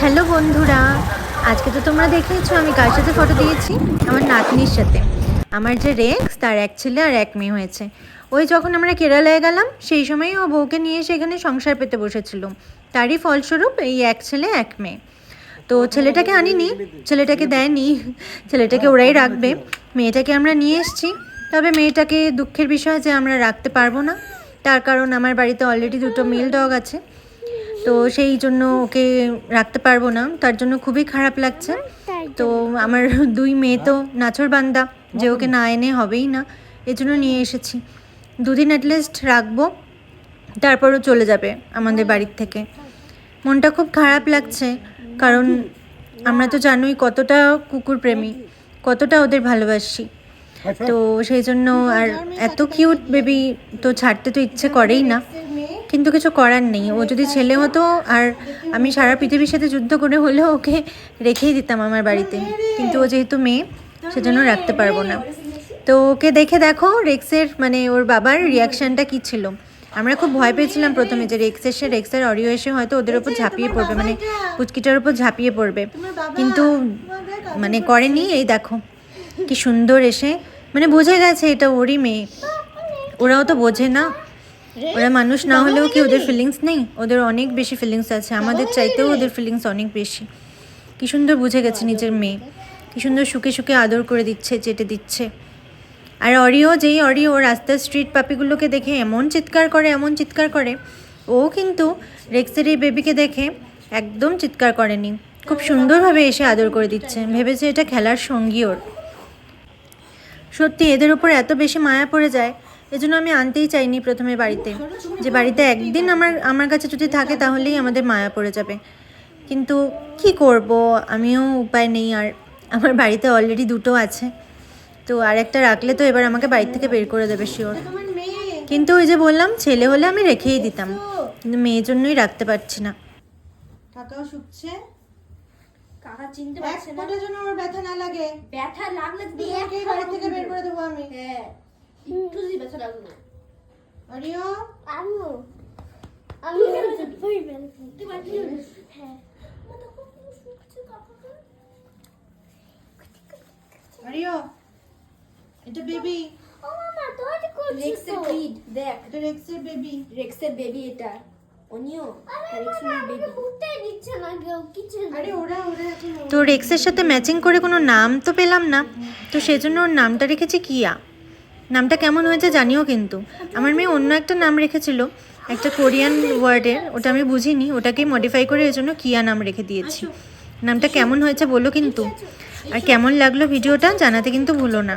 Hello বন্ধুরা, আজকে তো তোমরা দেখেছ আমি কার সাথে ফটো দিয়েছি? আমার নাতনির সাথে। আমার যে রেক্স, তার এক ছেলে আর এক মেয়ে হয়েছে। ওই যখন আমরা কেরালায় গেলাম, সেই সময় ও বউকে নিয়ে এসে এখানে সংসার পেতে বসেছিল। তারই ফলস্বরূপ এই এক ছেলে, এক মেয়ে। তো ছেলেটাকে আনিনি, ছেলেটাকে দেয়নি, ছেলেটাকে ওরাই রাখবে। মেয়েটাকে আমরা নিয়ে এসেছি। তবে মেয়েটাকে দুঃখের বিষয় যে আমরা রাখতে পারব না। তার কারণ আমার বাড়িতে অলরেডি দুটো মেল ডগ আছে। তো সেই জন্য ওকে রাখতে পারব না। তার জন্য খুবই খারাপ লাগছে। তো আমার দুই মেয়ে তো নাচর বান্দা যে ওকে না এনে হবেই না। এজন্য নিয়ে এসেছি। দুদিন অ্যাটলিস্ট রাখব। তারপরও চলে যাবে আমাদের বাড়ির থেকে। মনটা খুব খারাপ লাগছে কারণ আমরা তো জানোই কতটা কুকুর প্রেমী কতটা ওদের ভালোবাসি। তো সেই জন্য আর এত কিউট বেবি তো ছাড়তে তো ইচ্ছে করেই না। কিন্তু কিছু করার নেই। ও যদি ছেলে হতো আর আমি সারা পৃথিবীর সাথে যুদ্ধ করে হলেও ওকে রেখেই দিতাম আমার বাড়িতে। কিন্তু ও যেহেতু মেয়ে, সেজন্য রাখতে পারব না। তো ওকে দেখে দেখো রেক্সের মানে ওর বাবার রিয়াকশানটা কী ছিল? আমরা খুব ভয় পেয়েছিলাম প্রথমে যে রেক্স এসে, রেক্সের অডিও এসে হয়তো ওদের ওপর ঝাঁপিয়ে পড়বে মানে পুচকিটার উপর ঝাঁপিয়ে পড়বে। কিন্তু মানে করেনি, এই দেখো কি সুন্দর এসে মানে বুঝে গেছে এটা ওরই মেয়ে। ওরাও তো বোঝে না। ওরা মানুষ না হলেও কি ওদের ফিলিংস নেই? ওদের অনেক বেশি ফিলিংস আছে। আমাদের চাইতেও ওদের ফিলিংস অনেক বেশি। কি সুন্দর বুঝে গেছে নিজের মেয়ে। কি সুন্দর সুখে সুখে আদর করে দিচ্ছে চেটে দিচ্ছে। আর অরিও যেই অরিও রাস্তার স্ট্রিট পাপিগুলোকে দেখে এমন চিৎকার করে এমন চিৎকার করে ও কিন্তু রেক্সের এই বেবিকে দেখে একদম চিৎকার করেনি। খুব সুন্দরভাবে এসে আদর করে দিচ্ছে। ভেবেছে এটা খেলার সঙ্গী ওর। সত্যি এদের উপর এত বেশি মায়া পড়ে যায় এজন্য আমি আনতেই চাইনি প্রথমে বাড়িতে। যে বাড়িতে একদিন আমার আমার কাছে যদি থাকে তাহলেই আমাদের মায়া পড়ে যাবে। কিন্তু কি করব? আমিও উপায় নেই আর। আমার বাড়িতে অলরেডি দুটো আছে। তো আর একটা রাখলে তো এবার আমাকে বাড়ি থেকে বের করে দেবে শিওর কিন্তু ওই যে বললাম ছেলে হলে আমি রেখেই দিতাম। কিন্তু মেয়ের জন্যই রাখতে পারছি না। কাকাও শুকছে কাকা চিনতে পারছে না। জন্য ব্যথা না লাগে। ব্যথা লাগলে দিয়ে বাড়ি থেকে বের করে দেবো আমি। হ্যাঁ। ব্যথা লাগল অরিও আমিও। আমিও তুই বাড়ি হ্যাঁ। অরিও এটা বেবি ও মামা তোর করছিস রেক্সের কিড দেখ। এটা রেক্সের বেবি রেক্সের বেবি এটা। না তো রেক্সের সাথে ম্যাচিং করে কোনো নাম তো পেলাম না। তো সেজন্য ওর নামটা রেখেছি কিয়া? নামটা কেমন হয়েছে জানিও কিন্তু। আমার মেয়ে অন্য একটা নাম রেখেছিল, একটা কোরিয়ান ওয়ার্ডের, ওটা আমি বুঝিনি, ওটাকে মডিফাই করে এর জন্য কিয়া নাম রেখে দিয়েছি। নামটা কেমন হয়েছে বলো কিন্তু। আর কেমন লাগল ভিডিওটা জানাতে কিন্তু ভুলো না।